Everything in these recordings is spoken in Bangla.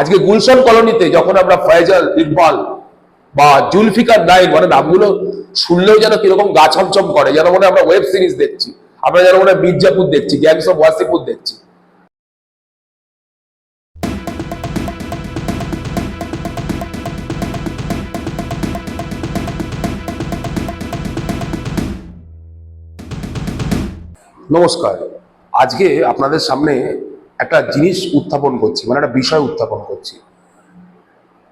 আজকে গুলশান কলোনিতে যখন আমরা ফয়জাল, ইকবাল বা জুলফিকার নাইন মানে নামগুলো শুনলেও যেন কীরকম গা ছমছম করে, যেন মনে আমরা ওয়েব সিরিজ দেখছি, আমরা যেন মনে মির্জাপুর দেখছি গ্যাংস অফ ওয়াসিপুর দেখছি। নমস্কার, আজকে আপনাদের সামনে একটা জিনিস উত্থাপন করছি মানে একটা বিষয় উত্থাপন করছি।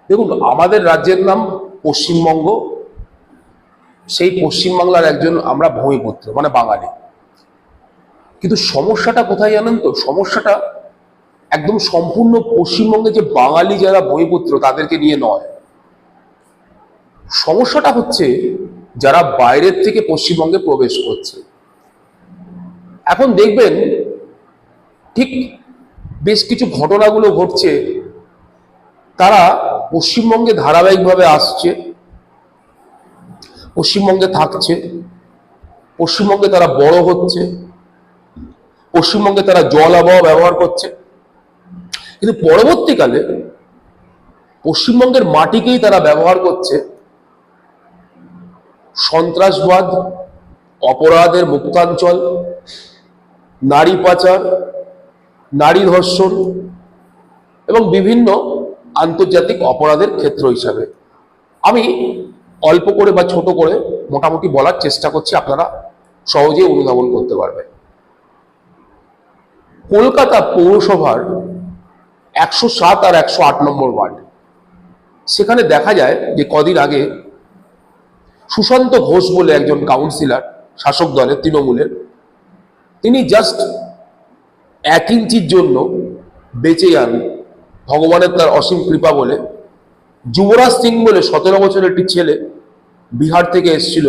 দেখুন, আমাদের রাজ্যের নাম পশ্চিমবঙ্গ, সেই পশ্চিমবাংলার একজন আমরা ভূমিপুত্র মানে বাঙালি। কিন্তু সমস্যাটা কোথায় জানেন তো? সমস্যাটা একদম সম্পূর্ণ পশ্চিমবঙ্গে যে বাঙালি যারা ভূমিপুত্র, তাদেরকে নিয়ে নয়। সমস্যাটা হচ্ছে যারা বাইরের থেকে পশ্চিমবঙ্গে প্রবেশ করছে। এখন দেখবেন, ঠিক বেশ কিছু ঘটনাগুলো ঘটছে। তারা পশ্চিমবঙ্গে ধারাবাহিকভাবে আসছে। পশ্চিমবঙ্গে থাকছে। পশ্চিমবঙ্গে তারা বড় হচ্ছে। পশ্চিমবঙ্গে তারা জল আবহাওয়া ব্যবহার করছে। কিন্তু পরবর্তীকালে পশ্চিমবঙ্গের মাটিকেই তারা ব্যবহার করছে সন্ত্রাসবাদ, অপরাধের মুক্তাঞ্চল, নারী পাচার নারী ধর্ষণ এবং বিভিন্ন আন্তর্জাতিক অপরাধের ক্ষেত্র হিসাবে। আমি অল্প করে বা ছোট করে মোটামুটি বলার চেষ্টা করছি, আপনারা সহজেই অনুধাবন করতে পারবেন। কলকাতা পৌরসভার একশো সাত আর একশো আট নম্বর ওয়ার্ড। সেখানে দেখা যায় যে কদিন আগে সুশান্ত ঘোষ বলে একজন কাউন্সিলর শাসক দলের, তৃণমূলের, তিনি জাস্ট এক ইঞ্চির জন্য বেঁচে যান ভগবানের তার অসীম কৃপা বলে যুবরাজ সিং বলে সতেরো বছরের একটি ছেলে বিহার থেকে এসেছিল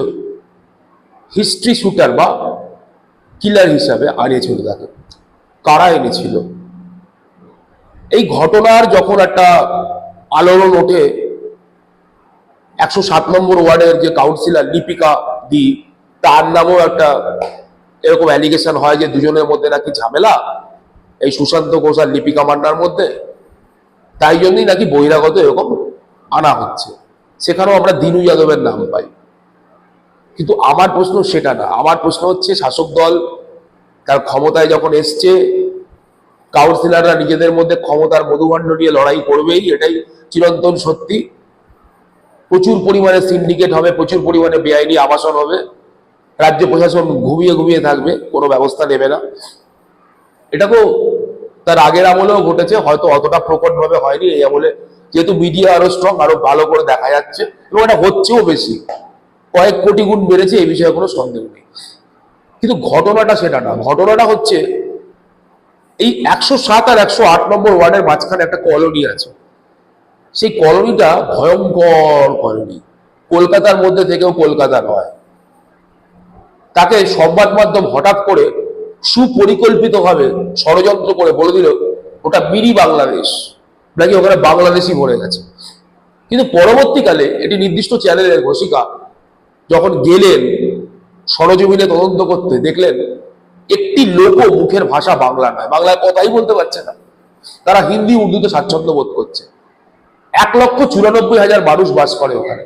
হিস্ট্রি শুটার বা কিলার হিসাবে আনিয়েছিল তাকে, কারা এনেছিল। এই ঘটনার যখন একটা আলোড়ন ওঠে, একশো সাত নম্বর ওয়ার্ডের যে কাউন্সিলর লিপিকা দি, তার নামেও একটা এরকম অ্যালিগেশন হয় যে দুজনের মধ্যে নাকি ঝামেলা? এই সুশান্ত ঘোষ আর লিপিকা মান্নার মধ্যে? তাই জন্যই নাকি বহিরাগত এরকম আনা হচ্ছে। সেখানেও আমরা দিনু যাদবের নাম পাই। কিন্তু আমার প্রশ্ন সেটা না। আমার প্রশ্ন হচ্ছে শাসক দল তার ক্ষমতায় যখন এসছে কাউন্সিলররা নিজেদের মধ্যে ক্ষমতার মধুভাণ্ড নিয়ে লড়াই করবেই, এটাই চিরন্তন সত্যি। প্রচুর পরিমাণে সিন্ডিকেট হবে, প্রচুর পরিমাণে বেআইনি আবাসন হবে। রাজ্য প্রশাসন ঘুমিয়ে ঘুমিয়ে থাকবে, কোনো ব্যবস্থা নেবে না। এটা তো তার আগের আমলেও ঘটেছে, হয়তো অতটা প্রকটভাবে হয়নি এই আমলে। যেহেতু মিডিয়া আরও স্ট্রং আরও ভালো করে দেখা যাচ্ছে, এবং এটা হচ্ছেও বেশি। কয়েক কোটি গুণ বেড়েছে, এই বিষয়ে কোনো সন্দেহ নেই। কিন্তু ঘটনাটা সেটা না। ঘটনাটা হচ্ছে, এই একশো সাত আর একশো আট নম্বর ওয়ার্ডের মাঝখানে একটা কলোনি আছে। সেই কলোনিটা ভয়ঙ্কর কলোনি। কলকাতার মধ্যে থেকেও কলকাতা নয়। তাকে সংবাদ মাধ্যম হঠাৎ করে সুপরিকল্পিতভাবে ষড়যন্ত্র করে বলে দিল, ওটা মিনি বাংলাদেশ। নাকি ওখানে বাংলাদেশই ভরে গেছে। কিন্তু পরবর্তীকালে এটি নির্দিষ্ট চ্যানেলের ঘোষিকা যখন গেলেন, সরজমিনে তদন্ত করতে দেখলেন, একটি লোক মুখের ভাষা বাংলা নয়। বাংলায় কথাই বলতে পারছে না। তারা হিন্দি, উর্দুতে স্বাচ্ছন্দ্য বোধ করছে। এক লক্ষ চুরানব্বই হাজার মানুষ বাস করে ওখানে।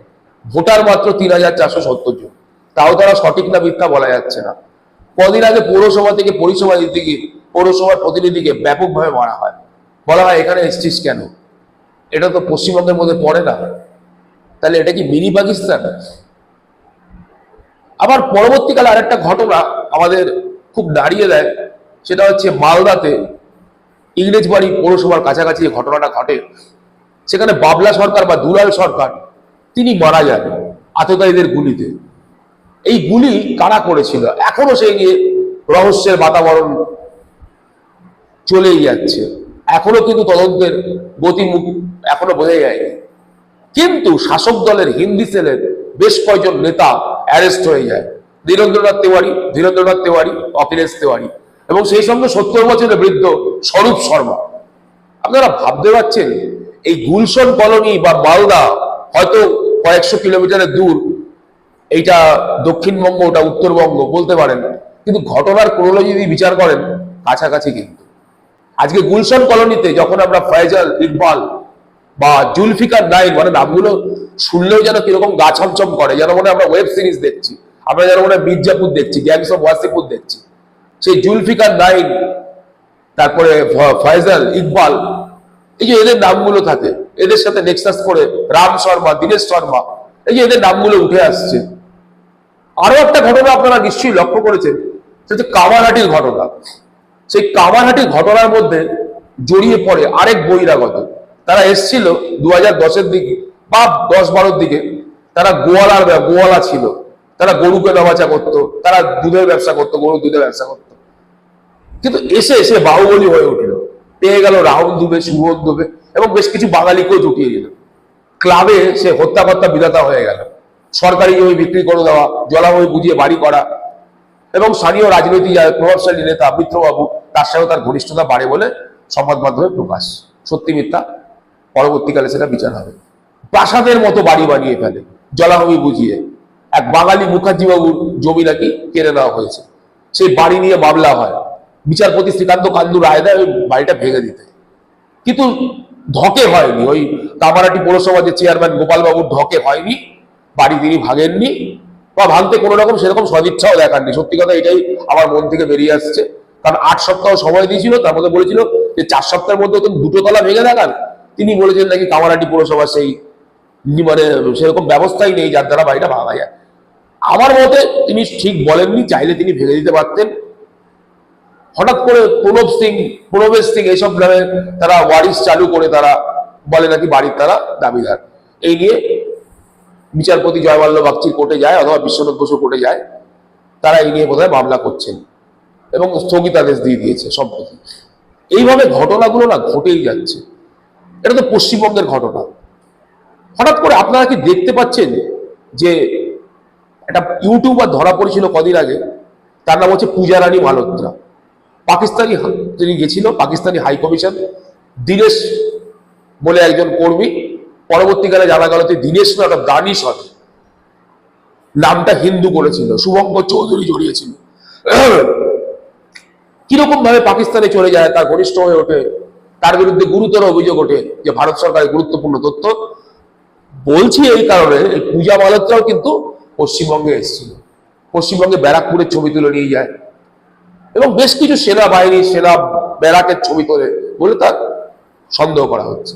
ভোটার মাত্র তিন হাজার চারশো সত্তর জন। তাও তারা সঠিক না মিথ্যা বলা যাচ্ছে না। কদিন আগে পৌরসভা থেকে পরিষেবা দিতে গিয়ে পৌরসভার প্রতিনিধিকে ব্যাপকভাবে মারা হয়। বলা হয়, এখানে এসছিস কেন? এটা তো পশ্চিমবঙ্গের মধ্যে পড়ে না। তাহলে এটা কি মিনি পাকিস্তান? আবার পরবর্তীকালে আরেকটা ঘটনা আমাদের খুব দাঁড়িয়ে দেয়, সেটা হচ্ছে মালদাতে ইংরেজবাড়ি পৌরসভার কাছাকাছি যে ঘটনাটা ঘটে, সেখানে বাবলা সরকার বা দুলাল সরকার, তিনি মারা যান আততায়ীদের গুলিতে। এই গুলি কারা করেছিল? এখনও সেই নিয়ে রহস্যের বাতাবরণ চলেই যাচ্ছে। এখনও কিন্তু তদন্তের গতিমুখ এখনও বোঝা যায়নি। কিন্তু শাসক দলের হিন্দি সেলের বেশ কয়েকজন নেতা অ্যারেস্ট হয়ে যায়। ধীরেন্দ্রনাথ তেওয়ারি ধীরেন্দ্রনাথ তেওয়ারি, অখিলেশ তেওয়ারি এবং সেই সঙ্গে সত্তর বছরের বৃদ্ধ স্বরূপ শর্মা। আপনারা ভাবতে পারছেন, এই গুলশন কলোনি বা মালদা হয়তো কয়েকশো কিলোমিটারের দূর এইটা দক্ষিণবঙ্গ, ওটা উত্তরবঙ্গ বলতে পারেন। কিন্তু ঘটনার ক্রোনোলজি যদি বিচার করেন, কাছাকাছি কিন্তু। আজকে গুলশন কলোনিতে যখন আমরা ফয়জাল, ইকবাল বা জুলফিকার নাইন মানে নামগুলো শুনলেও যেন কীরকম গা ছমছম করে, যেন মনে আমরা ওয়েব সিরিজ দেখছি, আমরা যেন মনে মির্জাপুর দেখছি গ্যাংস অফ ওয়াসিপুর দেখছি। সেই জুলফিকার নাইন, তারপরে ফয়জাল, ইকবাল, এই যে এদের নামগুলো থাকে, এদের সাথে নেক্সাস করে রাম শর্মা, দীনেশ শর্মা, এই যে এদের নামগুলো উঠে আসছে। আরও একটা ঘটনা আপনারা নিশ্চয়ই লক্ষ্য করেছেন, সেটা কামারহাটির ঘটনা। সেই কামারহাটির ঘটনার মধ্যে জড়িয়ে পড়ে আরেক বহিরাগত। তারা এসছিল দু হাজার দশের দিকে বা দশ বারোর দিকে। তারা গোয়ালার গোয়ালা ছিল। তারা গরুকে নবাচা করতো, তারা দুধের ব্যবসা করতো গরু দুধের ব্যবসা করতো। কিন্তু এসে এসে বাহুবলী হয়ে উঠল। পেয়ে গেল রাহুল দুবে শুভন দুবে, এবং বেশ কিছু বাঙালিকেও জুটিয়ে দিল। ক্লাবে সে হত্যাকর্তা বিধাতা হয়ে গেল। সরকারি জমি বিক্রি করে দেওয়া, জলাভূমি বুঝিয়ে বাড়ি করা, এবং স্থানীয় রাজনৈতিক প্রভাবশালী নেতা মিত্রবাবু তার সাথে তার ঘনিষ্ঠতা বাড়ে বলে সংবাদ মাধ্যমে প্রকাশ। সত্যি মিথ্যা? পরবর্তীকালে সেটা বিচার হবে। প্রাসাদের মতো বাড়ি বানিয়ে ফেলে, জলাভূমি বুঝিয়ে। এক বাঙালি মুখার্জি বাবুর জমি নাকি কেড়ে নেওয়া হয়েছে। সেই বাড়ি নিয়ে মামলা হয়। বিচারপতি শ্রীকান্ত কান্দু রায় দেয় ওই বাড়িটা ভেঙে দিতে। কিন্তু ধকে হয়নি। ওই কামারাটি পৌরসভা যে চেয়ারম্যান গোপালবাবুর ধকে হয়নি। বাড়ি তিনি ভাঙেননি বা ভাঙতে কোনো রকম সেরকম সদিচ্ছাও দেখাননি সত্যি কথা এটাই আমার মন থেকে বেরিয়ে আসছে। কারণ আট সপ্তাহ সময় দিয়েছিল, তার মধ্যে বলেছিল যে চার সপ্তাহের মধ্যে তুমি দুটো তলা ভেঙে দেখান। তিনি বলেছেন নাকি কামারাটি পৌরসভা সেই মানে সেরকম ব্যবস্থাই নেই, যার দ্বারা বাড়িটা ভাঙা যায়। আমার মতে তিনি ঠিক বলেননি, চাইলে তিনি ভেঙে দিতে পারতেন। হঠাৎ করে প্রণব সিং, প্রণবেশ সিং এইসব নামে তারা ওয়ারিস চালু করে তারা বলে নাকি বাড়ির তারা দাবিদার। এই নিয়ে বিচারপতি জয়মাল্য বাগচির কোর্টে যায় অথবা বিশ্বনাথ বসু কোর্টে যায়, তারা এই নিয়ে বোধহয় মামলা করছেন এবং স্থগিতাদেশ দিয়ে দিয়েছে সম্প্রতি। এইভাবে ঘটনাগুলো না ঘটেই যাচ্ছে। এটা তো পশ্চিমবঙ্গের ঘটনা। হঠাৎ করে আপনারা কি দেখতে পাচ্ছেন যে একটা ইউটিউবার ধরা পড়েছিল কদিন আগে? তার নাম হচ্ছে পূজা রানী মালোত্রা পাকিস্তানি তিনি গেছিল, পাকিস্তানি হাই কমিশন, দীনেশ বলে একজন কর্মী। পরবর্তীকালে জানা গেল যে দীনেশ একটা দানিশ হবে নামটা হিন্দু করেছিল শুভঙ্কর চৌধুরী জড়িয়েছিল। কীরকম ভাবে পাকিস্তানে চলে যায়, তার ঘনিষ্ঠ হয়ে ওঠে, তার বিরুদ্ধে গুরুতর অভিযোগ ওঠে যে ভারত সরকারের গুরুত্বপূর্ণ তথ্য। বলছি এই কারণে, এই পূজা মালোত্রাও কিন্তু পশ্চিমবঙ্গে এসেছিল। পশ্চিমবঙ্গে ব্যারাকপুরের ছবি তুলে নিয়ে যায়। এবং বেশ কিছু সেনাবাহিনী সেনা ব্যারাকের ছবি তোলে বলে তার সন্দেহ করা হচ্ছে।